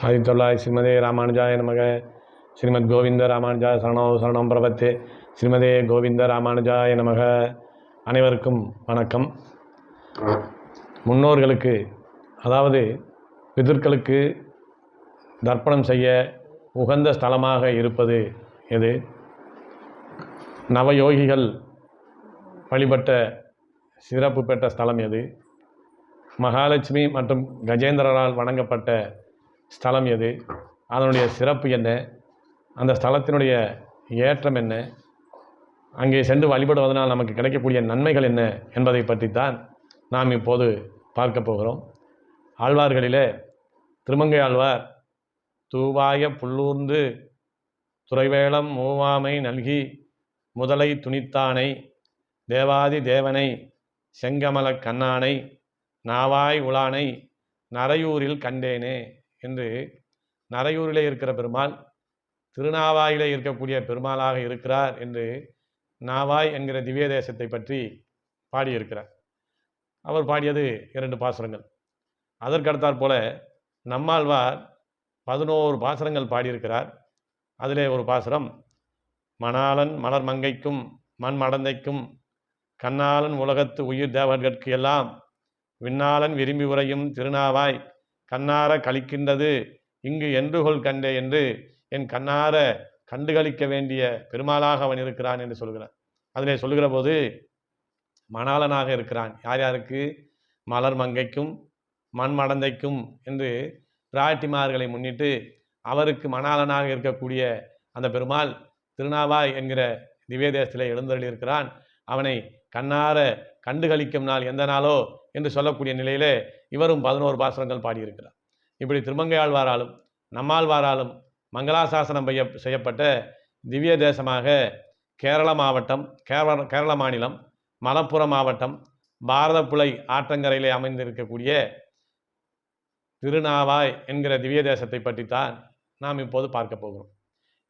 சாதித்தொள்ளாய். ஸ்ரீமதே ராமானுஜாய நமக. ஸ்ரீமத் கோவிந்த ராமானுஜாய சரணோ சரணம் பிரபத்தே. ஸ்ரீமதே கோவிந்த ராமானுஜாய நமக. அனைவருக்கும் வணக்கம். முன்னோர்களுக்கு அதாவது பிதர்களுக்கு தர்ப்பணம் செய்ய உகந்த ஸ்தலமாக இருப்பது எது? நவயோகிகள் வழிபட்ட சிறப்பு பெற்ற ஸ்தலம் எது? மகாலட்சுமி மற்றும் கஜேந்திரரால் வணங்கப்பட்ட ஸ்தலம் எது? அதனுடைய சிறப்பு என்ன? அந்த ஸ்தலத்தினுடைய ஏற்றம் என்ன? அங்கே சென்று வழிபடுவதனால் நமக்கு கிடைக்கக்கூடிய நன்மைகள் என்ன என்பதை பற்றித்தான் நாம் இப்போது பார்க்க போகிறோம். ஆழ்வார்களிலே திருமங்கை ஆழ்வார் தூவாய புல்லூர்ந்து துறைவேளம் மூவாமை நல்கி முதலை துணித்தானை தேவாதி தேவனை செங்கமலக் கண்ணானை நாவாய் உலானை நரையூரில் கண்டேனே. என்று நரையூரிலே இருக்கிற பெருமாள் திருநாவாயிலே இருக்கக்கூடிய பெருமாளாக இருக்கிறார் என்று நாவாய் என்கிற திவ்ய தேசத்தை பற்றி பாடியிருக்கிறார். அவர் பாடியது இரண்டு பாசுரங்கள். அதற்கடுத்தாற் போல நம்மாழ்வார் பதினோரு பாசுரங்கள் பாடியிருக்கிறார். அதிலே ஒரு பாசுரம் மணாளன் மலர் மங்கைக்கும் மண் மடந்தைக்கும் கண்ணாளன் உலகத்து உயிர் தேவர்கட்கு எல்லாம் விண்ணாளன் விரும்பி உரையும் திருநாவாய் கண்ணார கழிக்கின்றது இங்கு என்றுகொள் கண்டே என்று என் கண்ணார கண்டுகளிக்க வேண்டிய பெருமாளாக அவன் இருக்கிறான் என்று சொல்கிறான். அதிலே சொல்கிற போது மணாளனாக இருக்கிறான். யார் யாருக்கு? மலர் மங்கைக்கும் மண் மடந்தைக்கும் என்று பிராட்டிமார்களை முன்னிட்டு அவருக்கு மணாளனாக இருக்கக்கூடிய அந்த பெருமாள் திருநாவாய் என்கிற திவ்ய தேசத்திலே எழுந்தருளியிருக்கிறான். அவனை கண்ணார கண்டுகளிக்கும் நாள் எந்த நாளோ என்று சொல்லக்கூடிய நிலையிலே இவரும் பதினோரு பாசுரங்கள் பாடியிருக்கிறார். இப்படி திருமங்கையாழ்வாராலும் நம்மாழ்வாராலும் மங்களாசாசனம் செய்ய செய்யப்பட்ட திவ்ய தேசமாக கேரள மாவட்டம் கேரள கேரள மாநிலம் மலப்புரம் மாவட்டம் பாரதப்புழை ஆற்றங்கரையிலே அமைந்திருக்கக்கூடிய திருநாவாய் என்கிற திவ்ய தேசத்தை பற்றித்தான் நாம் இப்போது பார்க்க போகிறோம்.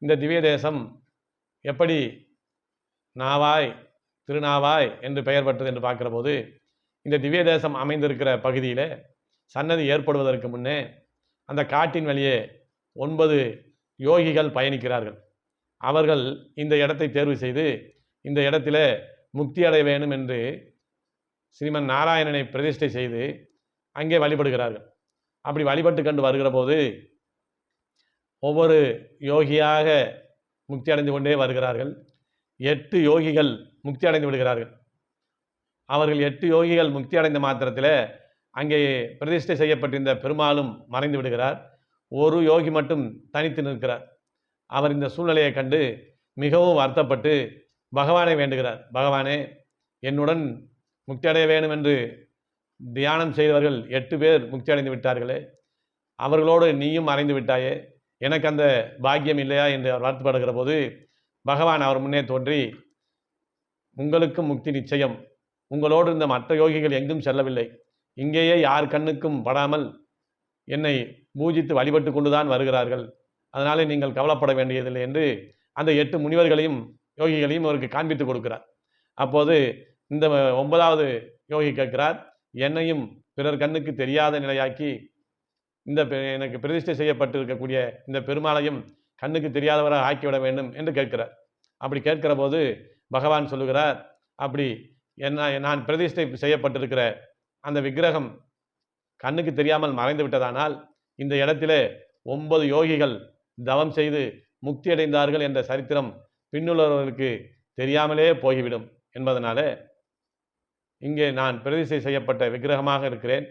இந்த திவ்ய தேசம் எப்படி நாவாய் திருநாவாய் என்று பெயர் பெற்றது என்று பார்க்கிற போது இந்த திவ்ய தேசம் அமைந்திருக்கிற பகுதியில் சன்னதி ஏற்படுவதற்கு முன்னே அந்த காட்டின் வழியே ஒன்பது யோகிகள் பயணிக்கிறார்கள். அவர்கள் இந்த இடத்தை தேர்வு செய்து இந்த இடத்துல முக்தி அடைய வேணும் என்று ஸ்ரீமன் நாராயணனை பிரதிஷ்டை செய்து அங்கே வழிபடுகிறார்கள். அப்படி வழிபட்டு கண்டு வருகிற போது ஒவ்வொரு யோகியாக முக்தி அடைந்து கொண்டே வருகிறார்கள். எட்டு யோகிகள் முக்தி அடைந்து விடுகிறார்கள். அவர்கள் எட்டு யோகிகள் முக்தி அடைந்த மாத்திரத்தில் அங்கே பிரதிஷ்டை செய்யப்பட்டிருந்த பெருமாளும் மறைந்து விடுகிறார். ஒரு யோகி மட்டும் தனித்து நிற்கிறார். அவர் இந்த சூழ்நிலையை கண்டு மிகவும் வருத்தப்பட்டு பகவானை வேண்டுகிறார். பகவானே என்னுடன் முக்தி அடைய வேண்டும் என்று தியானம் செய்தவர்கள் எட்டு பேர் முக்தி அடைந்து விட்டார்களே. அவர்களோடு நீயும் மறைந்து விட்டாயே. எனக்கு அந்த பாக்கியம் இல்லையா என்று அவர் வருத்தப்படுகிற போது பகவான் அவர் முன்னே தோன்றி உங்களுக்கும் முக்தி நிச்சயம். உங்களோடு இருந்த மற்ற யோகிகள் எங்கும் செல்லவில்லை. இங்கேயே யார் கண்ணுக்கும் படாமல் என்னை பூஜித்து வழிபட்டு கொண்டுதான் வருகிறார்கள். அதனாலே நீங்கள் கவலைப்பட வேண்டியதில்லை என்று அந்த எட்டு முனிவர்களையும் யோகிகளையும் அவருக்கு காண்பித்து கொடுக்கிறார். அப்போது இந்த ஒன்பதாவது யோகி கேட்கிறார் என்னையும் பிறர் கண்ணுக்கு தெரியாத நிலையாக்கி இந்த எனக்கு பிரதிஷ்டை செய்யப்பட்டிருக்கக்கூடிய இந்த பெருமாளையும் கண்ணுக்கு தெரியாதவராக ஆக்கிவிட வேண்டும் என்று கேட்கிறார். அப்படி கேட்கிற போது பகவான் சொல்லுகிறார் அப்படி என்ன நான் பிரதிஷ்டை செய்யப்பட்டிருக்கிற அந்த விக்கிரகம் கண்ணுக்கு தெரியாமல் மறைந்து விட்டதானால் இந்த இடத்திலே ஒன்பது யோகிகள் தவம் செய்து முக்தி அடைந்தார்கள் என்ற சரித்திரம் பின்னுள்ளவர்களுக்கு தெரியாமலே போய்விடும் என்பதனாலே இங்கே நான் பிரதிஷ்டை செய்யப்பட்ட விக்கிரகமாக இருக்கிறேன்.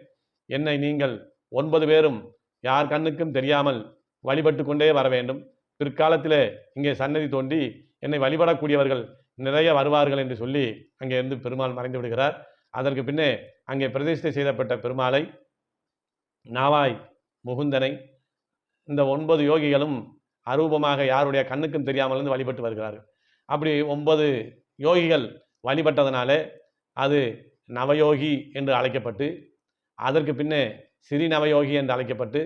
என்னை நீங்கள் ஒன்பது பேரும் யார் கண்ணுக்கும் தெரியாமல் வழிபட்டு கொண்டே வர வேண்டும். பிற்காலத்தில் இங்கே சன்னதி தோண்டி என்னை வழிபடக்கூடியவர்கள் நிறைய வருவார்கள் என்று சொல்லி அங்கே இருந்து பெருமாள் மறைந்து விடுகிறார். அதற்கு பின்னே அங்கே பிரதிஷ்டை செய்யப்பட்ட பெருமாளை நாவாய் முகுந்தனை இந்த ஒன்பது யோகிகளும் அரூபமாக யாருடைய கண்ணுக்கும் தெரியாமல் இருந்து வழிபட்டு வருகிறார்கள். அப்படி ஒன்பது யோகிகள் வழிபட்டதனாலே அது நவயோகி என்று அழைக்கப்பட்டு அதற்கு பின்னே சிறி நவயோகி என்று அழைக்கப்பட்டு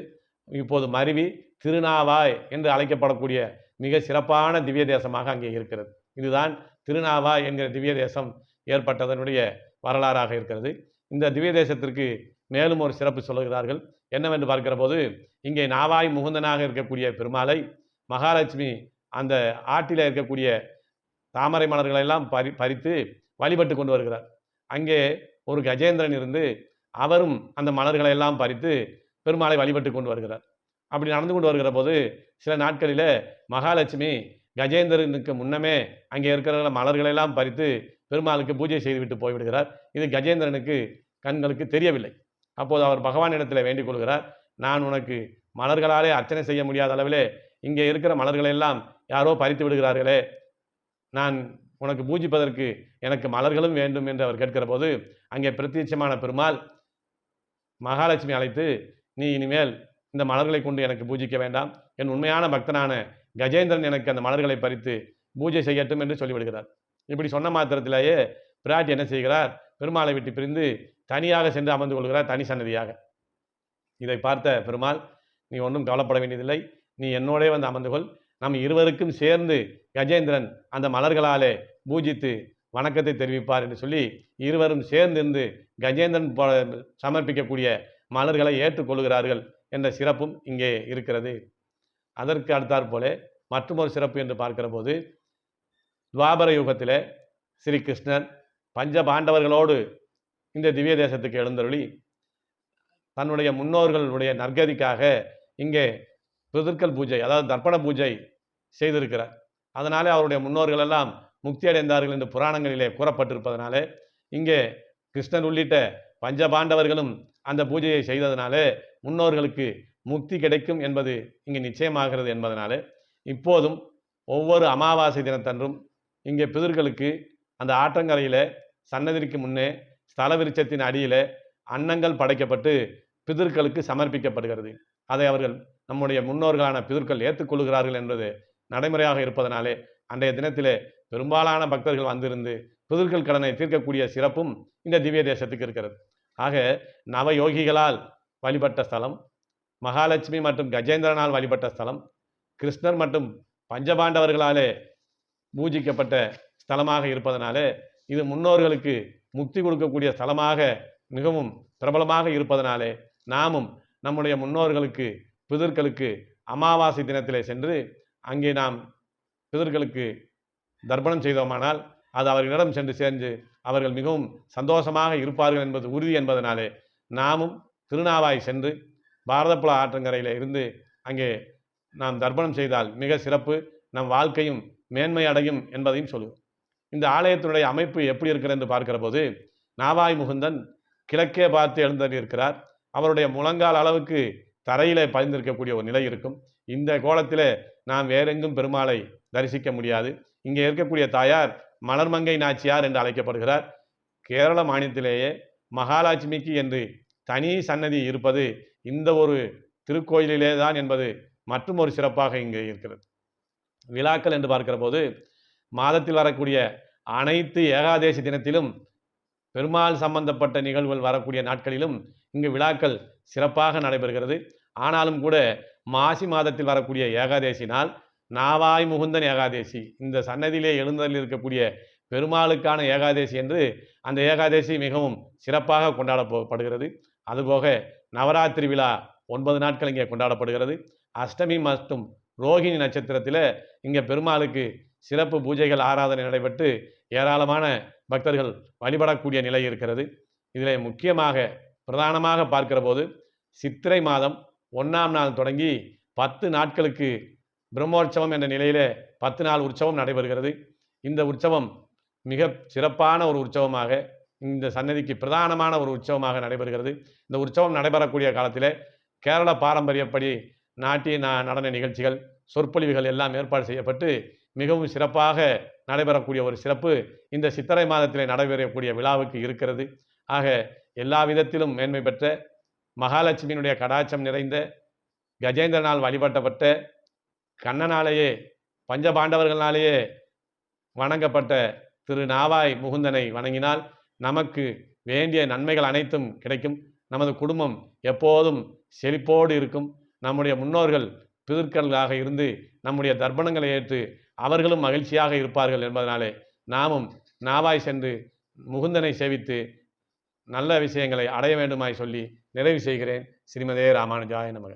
இப்போது மருவி திருநாவாய் என்று அழைக்கப்படக்கூடிய மிக சிறப்பான திவ்ய தேசமாக அங்கே இருக்கிறது. இதுதான் திருநாவா என்கிற திவ்ய தேசம் ஏற்பட்டதனுடைய வரலாறாக இருக்கிறது. இந்த திவ்ய தேசத்திற்கு மேலும் ஒரு சிறப்பு சொல்லுகிறார்கள். என்னவென்று பார்க்கிற போது இங்கே நாவாய் முகுந்தனாக இருக்கக்கூடிய பெருமாளை மகாலட்சுமி அந்த ஆட்டில் இருக்கக்கூடிய தாமரை மலர்களை எல்லாம் பறி பறித்து வழிபட்டு கொண்டு வருகிறார். அங்கே ஒரு கஜேந்திரன் இருந்து அவரும் அந்த மலர்களை எல்லாம் பறித்து பெருமாளை வழிபட்டு கொண்டு வருகிறார். அப்படி நடந்து கொண்டு வருகிற போது சில நாட்களில் மகாலட்சுமி கஜேந்திரனுக்கு முன்னமே அங்கே இருக்கிற மலர்களெல்லாம் பறித்து பெருமாளுக்கு பூஜை செய்துவிட்டு போய்விடுகிறார். இது கஜேந்திரனுக்கு கண்களுக்கு தெரியவில்லை. அப்போது அவர் பகவானிடத்தில் வேண்டிக் கொள்கிறார். நான் உனக்கு மலர்களாலே அர்ச்சனை செய்ய முடியாத அளவிலே இங்கே இருக்கிற மலர்களெல்லாம் யாரோ பறித்து விடுகிறார்களே. நான் உனக்கு பூஜிப்பதற்கு எனக்கு மலர்களும் வேண்டும் என்று அவர் கேட்கிற போது அங்கே பிரத்யட்சமான பெருமாள் மகாலட்சுமி அழைத்து நீ இனிமேல் இந்த மலர்களை கொண்டு எனக்கு பூஜிக்க வேண்டாம். என் உண்மையான பக்தனான கஜேந்திரன் எனக்கு அந்த மலர்களை பறித்து பூஜை செய்யட்டும் என்று சொல்லிவிடுகிறார். இப்படி சொன்ன மாத்திரத்திலேயே பிராட்டி என்ன செய்கிறார்? பெருமாளை விட்டு பிரிந்து தனியாக சென்று அமர்ந்து கொள்கிறார் தனி சன்னதியாக. இதை பார்த்த பெருமாள் நீ ஒன்றும் கவலைப்பட வேண்டியதில்லை. நீ என்னோடே வந்து அமர்ந்து கொள். நம் இருவருக்கும் சேர்ந்து கஜேந்திரன் அந்த மலர்களாலே பூஜித்து வணக்கத்தை தெரிவிப்பார் என்று சொல்லி இருவரும் சேர்ந்திருந்து கஜேந்திரன் சமர்ப்பிக்கக்கூடிய மலர்களை ஏற்றுக்கொள்கிறார்கள் என்ற சிறப்பும் இங்கே இருக்கிறது. அதற்கு அடுத்தாற் போல மற்றொரு சிறப்பு என்று பார்க்கிற போது துவாபர யுகத்திலே ஸ்ரீ கிருஷ்ணன் பஞ்ச பாண்டவர்களோடு இந்த திவ்ய தேசத்துக்கு எழுந்தருளி தன்னுடைய முன்னோர்களுடைய நற்கதிக்காக இங்கே பிதற்கல் பூஜை அதாவது தர்ப்பண பூஜை செய்திருக்கிறார். அதனாலே அவருடைய முன்னோர்கள் எல்லாம் முக்தி அடைந்தார்கள் என்று புராணங்களிலே கூறப்பட்டிருப்பதனாலே இங்கே கிருஷ்ணன் உள்ளிட்ட பஞ்ச பாண்டவர்களும் அந்த பூஜையை செய்ததனாலே முன்னோர்களுக்கு முக்தி கிடைக்கும் என்பது இங்கே நிச்சயமாகிறது என்பதனாலே இப்போதும் ஒவ்வொரு அமாவாசை தினத்தன்றும் இங்கே பிதர்களுக்கு அந்த ஆற்றங்கரையில் சன்னதிக்கு முன்னே ஸ்தல விருட்சத்தின் அடியில் அன்னங்கள் படைக்கப்பட்டு பிதர்களுக்கு சமர்ப்பிக்கப்படுகிறது. அதை அவர்கள் நம்முடைய முன்னோர்களான பிதர்கள் ஏற்றுக்கொள்கிறார்கள் என்பது நடைமுறையாக இருப்பதனாலே அன்றைய தினத்திலே பெரும்பாலான பக்தர்கள் வந்திருந்து பிதர்கள் கடனை தீர்க்கக்கூடிய சிறப்பும் இந்த திவ்ய தேசத்துக்கு இருக்கிறது. ஆக நவயோகிகளால் வழிபட்ட ஸ்தலம் மகாலட்சுமி மற்றும் கஜேந்திரனால் வழிபட்ட ஸ்தலம் கிருஷ்ணர் மற்றும் பஞ்சபாண்டவர்களாலே பூஜிக்கப்பட்ட ஸ்தலமாக இருப்பதனாலே இது முன்னோர்களுக்கு முக்தி கொடுக்கக்கூடிய ஸ்தலமாக மிகவும் பிரபலமாக இருப்பதனாலே நாமும் நம்முடைய முன்னோர்களுக்கு பிதர்களுக்கு அமாவாசை தினத்திலே சென்று அங்கே நாம் பிதர்களுக்கு தர்ப்பணம் செய்தோமானால் அது அவர்களிடம் சென்று சேர்ந்து அவர்கள் மிகவும் சந்தோஷமாக இருப்பார்கள் என்பது உறுதி என்பதனாலே நாமும் திருநாவாய் சென்று பாரதப்புல ஆற்றங்கரையில் இருந்து அங்கே நாம் தர்ப்பணம் செய்தால் மிக சிறப்பு. நம் வாழ்க்கையும் மேன்மை அடையும் என்பதையும் சொல்லுவோம். இந்த ஆலயத்தினுடைய அமைப்பு எப்படி இருக்கிறது என்று பார்க்கிற போது நாவாய் முகுந்தன் கிழக்கே பார்த்து எழுந்தறியிருக்கிறார் அவருடைய முழங்கால் அளவுக்கு தரையிலே பதிந்திருக்கக்கூடிய ஒரு நிலை இருக்கும். இந்த கோலத்தில் நாம் வேறெங்கும் பெருமாளை தரிசிக்க முடியாது. இங்கே இருக்கக்கூடிய தாயார் மலர்மங்கை நாச்சியார் என்று அழைக்கப்படுகிறார். கேரள மாநிலத்திலேயே மகாலட்சுமிக்கு என்று தனி சன்னதி இருப்பது இந்த ஒரு திருக்கோயிலிலே தான் என்பது மற்றும் ஒரு சிறப்பாக இங்கே இருக்கிறது. விழாக்கள் என்று பார்க்கிற போது மாதத்தில் வரக்கூடிய அனைத்து ஏகாதேசி தினத்திலும் பெருமாள் சம்பந்தப்பட்ட நிகழ்வுகள் வரக்கூடிய நாட்களிலும் இங்கு விழாக்கள் சிறப்பாக நடைபெறுகிறது. ஆனாலும் கூட மாசி மாதத்தில் வரக்கூடிய ஏகாதேசி நாள் நாவாய் முகுந்தன் ஏகாதேசி. இந்த சன்னதியிலே எழுந்ததில் இருக்கக்கூடிய பெருமாளுக்கான ஏகாதேசி என்று அந்த ஏகாதேசி மிகவும் சிறப்பாக கொண்டாடப்படுகிறது அதுபோக நவராத்திரி விழா ஒன்பது நாட்கள் இங்கே கொண்டாடப்படுகிறது. அஷ்டமி மற்றும் ரோகிணி நட்சத்திரத்தில் இங்கே பெருமாளுக்கு சிறப்பு பூஜைகள் ஆராதனை நடைபெற்று ஏராளமான பக்தர்கள் வழிபடக்கூடிய நிலை இருக்கிறது. இதில் முக்கியமாக பிரதானமாக பார்க்கிற போது சித்திரை மாதம் ஒன்றாம் நாள் தொடங்கி பத்து நாட்களுக்கு பிரம்மோற்சவம் என்ற நிலையில் பத்து நாள் உற்சவம் நடைபெறுகிறது. இந்த உற்சவம் மிக சிறப்பான ஒரு உற்சவமாக இந்த சன்னதிக்கு பிரதானமான ஒரு உற்சவமாக நடைபெறுகிறது. இந்த உற்சவம் நடைபெறக்கூடிய காலத்தில் கேரள பாரம்பரியப்படி நாட்டிய நடன நிகழ்ச்சிகள் சொற்பொழிவுகள் எல்லாம் ஏற்பாடு செய்யப்பட்டு மிகவும் சிறப்பாக நடைபெறக்கூடிய ஒரு சிறப்பு இந்த சித்திரை மாதத்திலே நடைபெறக்கூடிய விழாவுக்கு இருக்கிறது. ஆக எல்லா விதத்திலும் மேன்மை பெற்ற மகாலட்சுமியினுடைய கடாச்சம் நிறைந்த கஜேந்திரனால் வழிபட்டப்பட்ட கண்ணனாலேயே பஞ்சபாண்டவர்களாலேயே வணங்கப்பட்ட திரு நாவாய் முகுந்தனை வணங்கினால் நமக்கு வேண்டிய நன்மைகள் அனைத்தும் கிடைக்கும். நமது குடும்பம் எப்போதும் செழிப்போடு இருக்கும். நம்முடைய முன்னோர்கள் பிதற்களாக இருந்து நம்முடைய தர்ப்பணங்களை ஏற்று அவர்களும் மகிழ்ச்சியாக இருப்பார்கள் என்பதனாலே நாமும் நாவாய் சென்று முகுந்தனை சேவித்து நல்ல விஷயங்களை அடைய வேண்டுமாய் சொல்லி நிறைவு செய்கிறேன். ஸ்ரீமதே ராமானுஜாய நமக.